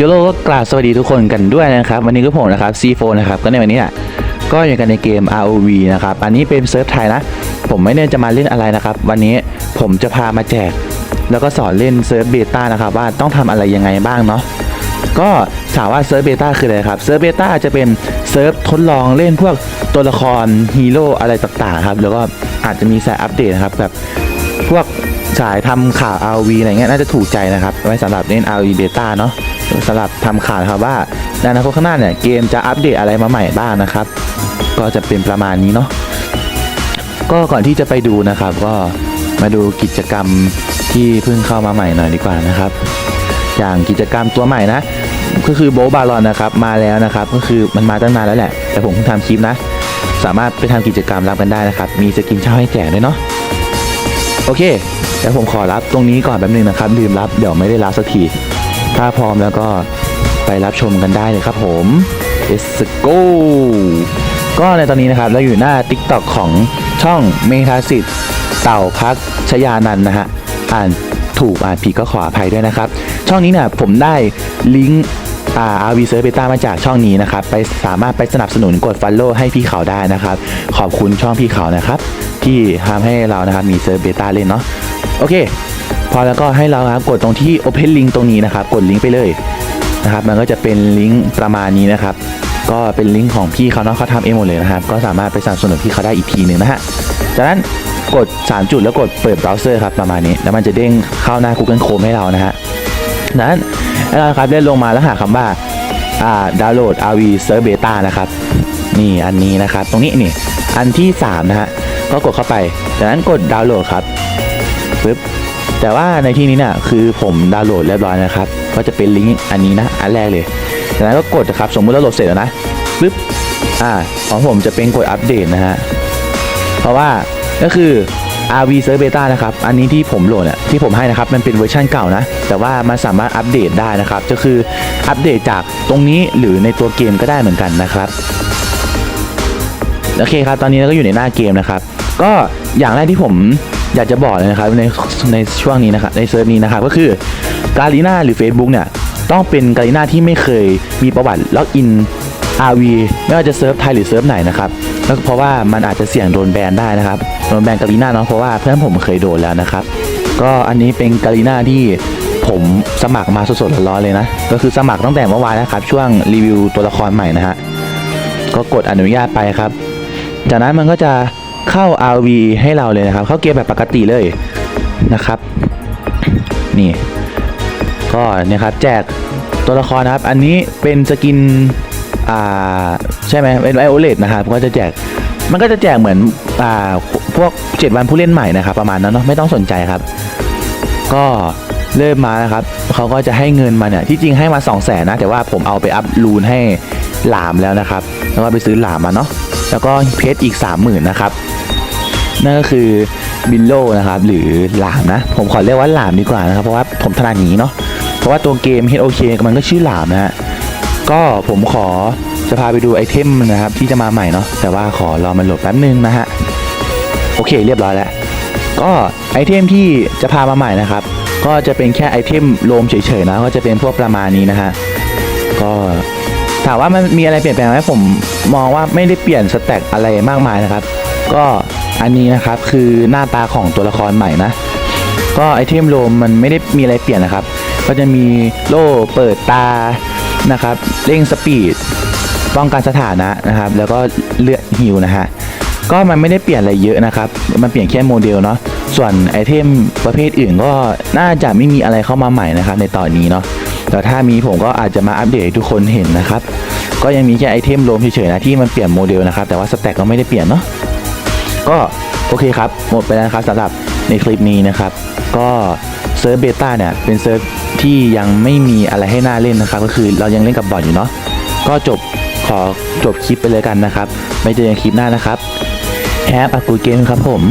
โยโลก็กราบสวัสดีทุกคนกันด้วยนะครับวันนี้ก็ผมนะครับ C4 นะครับก็ในวันนี้อะก็อยู่กันในเกม ROV นะครับอันนี้เป็นเซิร์ฟไทยนะ ผมไม่ได้จะมาเล่นอะไรนะครับ วันนี้ผมจะพามาแจก แล้วก็สอนเล่นเซิร์ฟเบต้านะครับว่าต้องทำอะไรยังไงบ้างเนาะก็ถามว่าเซิร์ฟเบต้าคืออะไรครับเซิร์ฟเบต้าจะเป็นเซิร์ฟทดลองเล่นพวกตัวละครฮีโร่อะไรต่างๆครับแล้วก็อาจจะมีสายอัปเดตนะครับแบบพวกสายทำข่าว RV อะไรเงี้ยน่าจะถูกใจนะครับไว้สำหรับเล่น RV Beta เนาะ สำหรับทำข่าวนะครับว่าในอนาคตข้างหน้าเนี่ยเกมจะอัปเดตอะไรมาใหม่บ้างนะครับ ก็จะเป็นประมาณนี้เนาะก็ก่อนที่จะไปดูนะครับ ก็มาดูกิจกรรมที่เพิ่งเข้ามาใหม่หน่อยดีกว่านะครับ อย่างกิจกรรมตัวใหม่นะก็คือโบบาลอนนะครับมาแล้วนะครับ ก็คือมันมาตั้งนานแล้วแหละ แต่ผมเพิ่งทำคลิปนะ สามารถไปทำกิจกรรมรับกันได้นะครับ มีสกินเช่าให้แจกด้วยเนาะโอเคเดี๋ยวผมขอรับตรงนี้ก่อนแป๊บนึงนะครับลืมรับเดี๋ยวไม่ได้รับสักที ถ้าพร้อมแล้วก็ไปรับชมกันได้เลยครับผม let's go ก็ในตอนนี้นะครับเราอยู่หน้า TikTok ของช่องเมธาสิทธิ์เต่าพักชยานันนะฮะ อ่านถูกอ่านผิดก็ขออภัยด้วยนะครับ ช่องนี้เนี่ยผมได้ลิงก์อาอาวีเซอร์เบต้ามาจากช่องนี้นะครับ ไปสามารถไปสนับสนุนกด Follow ให้พี่เขาได้นะครับ ขอบคุณช่องพี่เขานะครับ ที่ทำให้เรานะครับมีเซิร์ฟเบต้าเล่นเนาะโอเค พอแล้วก็ให้เราครับกดตรงที่ Open Link ตรงนี้นะครับ กดลิงก์ไปเลยนะครับ มันก็จะเป็นลิงก์ประมาณนี้นะครับ ก็เป็นลิงก์ของพี่เขาเนาะเขาทำเองหมดเลยนะครับ ก็สามารถไปสนับสนุนพี่เขาได้อีกทีหนึ่งนะฮะจากนั้นกด 3 จุดแล้วกดเปิดเบราว์เซอร์ครับประมาณนี้ แล้วมันจะเด้งเข้าหน้า Google Chrome ให้เรานะฮะนั้นให้เราครับเลื่อนลงมาแล้วหาคำว่าอ่าดาวน์โหลด RV Server Beta นะครับนี่อันนี้นะครับ ตรงนี้นี่อันที่ 3 นะฮะก็กดเข้าไปจากนั้นกดดาวน์โหลดครับปึ๊บ แต่ว่าในที่นี้เนี่ยคือผมดาวน์โหลดเรียบร้อยนะครับก็จะเป็นลิงก์อันนี้นะอันแรกเลยจากนั้นก็กดนะครับสมมุติเราโหลดเสร็จแล้วนะปึ๊บอ่าของผมจะเป็นกดอัปเดตนะฮะเพราะว่าก็คือ RV Server Beta นะครับ อันนี้ที่ผมโหลดเนี่ยที่ผมให้นะครับ มันเป็นเวอร์ชันเก่านะ แต่ว่ามันสามารถอัปเดตได้นะครับ ก็คืออัปเดตจากตรงนี้หรือในตัวเกมก็ได้เหมือนกันนะครับ โอเคครับ ตอนนี้เราก็อยู่ในหน้าเกมนะครับ ก็อย่างแรกที่ผม อยากจะบอกเลยนะครับในในช่วงนี้นะครับในเซิร์ฟนี้นะครับก็คือการีนาหรือ Facebook เนี่ยต้องเป็นการีนาที่ไม่เคยมีประวัติล็อกอิน RV ไม่ว่าจะเซิร์ฟไทยหรือเซิร์ฟไหนนะครับแล้วเพราะว่ามันอาจจะเสี่ยงโดนแบนได้นะครับโดนแบนการีนาเนาะเพราะว่าเพื่อนผมเคยโดนแล้วนะครับ ก็อันนี้เป็นการีนาที่ผมสมัครมาสดๆร้อนๆเลยนะ ก็คือสมัครตั้งแต่เมื่อวานนะครับ ช่วงรีวิวตัวละครใหม่นะฮะก็กดอนุญาตไปครับ จากนั้นมันก็จะ เข้า RV ให้เราเลยนะครับ เข้าเกมแบบปกติเลยนะครับ นี่ ก็นี่ยครับแจกตัวละครนะครับ อันนี้เป็นสกิน อ่า ใช่ไหมเป็นไอโอเลตนะครับ ก็จะแจกมันก็จะแจกเหมือน อ่า พวก 7 วันผู้เล่นใหม่นะครับ ประมาณนั้นเนาะไม่ต้องสนใจครับ ก็เริ่มมานะครับเขาก็จะให้เงินมาเนี่ยที่จริงให้มา 2 0 0แสนนะ แต่ว่าผมเอาไปอัพรูนให้หลามแล้วนะครับ แล้วก็ไปซื้อหลามมาเนาะแล้วก็เพชรอีก 30,000 นะครับ นั่นก็คือบิลโลนะครับหรือหลามนะ ผมขอเรียกว่าหลามดีกว่านะครับ เพราะว่าผมถนัดอย่างนี้เนาะเพราะว่าตัวเกม HOK มันก็ชื่อหลามนะฮะก็ผมขอจะพาไปดูไอเทมนะครับที่จะมาใหม่เนาะแต่ว่าขอรอมันโหลดแป๊บนึงนะฮะโอเคเรียบร้อยแล้วก็ไอเทมที่จะพามาใหม่นะครับ ก็จะเป็นแค่ไอเทมโลมเฉยๆนะก็จะเป็นพวกประมาณนี้นะฮะก็ถามว่ามันมีอะไรเปลี่ยนแปลงไหมผมมองว่าไม่ได้เปลี่ยนสแต็กอะไรมากมายนะครับ ก็ อันนี้นะครับคือหน้าตาของตัวละครใหม่นะ ก็ไอเทมโลมมันไม่ได้มีอะไรเปลี่ยนนะครับ ก็จะมีโล่เปิดตานะครับเร่งสปีดป้องกันสถานะนะครับ แล้วก็เลือดฮิวนะฮะก็มันไม่ได้เปลี่ยนอะไรเยอะนะครับ มันเปลี่ยนแค่โมเดลเนาะส่วนไอเทมประเภทอื่นก็น่าจะไม่มีอะไรเข้ามาใหม่นะครับ ในตอนนี้เนาะแต่ถ้ามีผมก็อาจจะมาอัปเดตให้ทุกคนเห็นนะครับ ก็ยังมีแค่ไอเทมโลมเฉยๆนะที่มันเปลี่ยนโมเดลนะครับ แต่ว่าสแต็กก็ไม่ได้เปลี่ยนเนาะ ก็โอเคครับ หมดไปแล้วครับสำหรับในคลิปนี้นะครับ ก็เซิร์ฟเบต้าเนี่ยเป็นเซิร์ฟที่ยังไม่มีอะไรให้น่าเล่นนะครับ ก็คือเรายังเล่นกับบอทอยู่เนาะก็จบขอจบคลิปไปเลยกันนะครับ ไม่เจอกันคลิปหน้านะครับแฮปอักูเกมครับผม